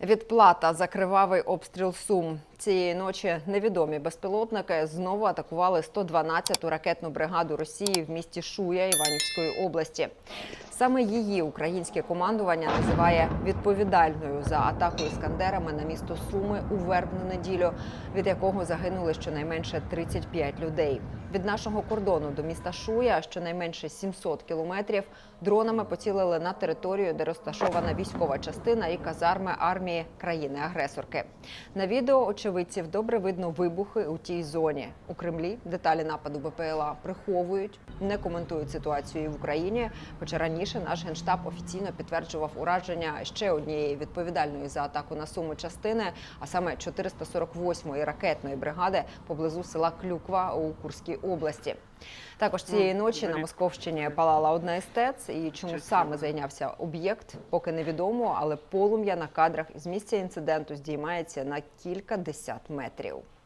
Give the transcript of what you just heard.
Відплата за кривавий обстріл Сум. Цієї ночі невідомі безпілотники знову атакували 112-ту ракетну бригаду Росії в місті Шуя Іванівської області. Саме її українське командування називає відповідальною за атаку іскандерами на місто Суми у вербну неділю, від якого загинули щонайменше 35 людей. Від нашого кордону до міста Шуя щонайменше 700 кілометрів дронами поцілили на територію, де розташована військова частина і казарми армії країни-агресорки. На відео очевидців добре видно вибухи у тій зоні. У Кремлі деталі нападу БПЛА приховують, не коментують ситуацію в Україні. Хоча раніше наш генштаб офіційно підтверджував ураження ще однієї відповідальної за атаку на суму частини, а саме 448-ї ракетної бригади поблизу села Клюква у Курській області. Також цієї ночі на Московщині палала одна із ТЕЦ, і чому саме зайнявся об'єкт, поки невідомо, але полум'я на кадрах із місця інциденту здіймається на кілька десят метрів.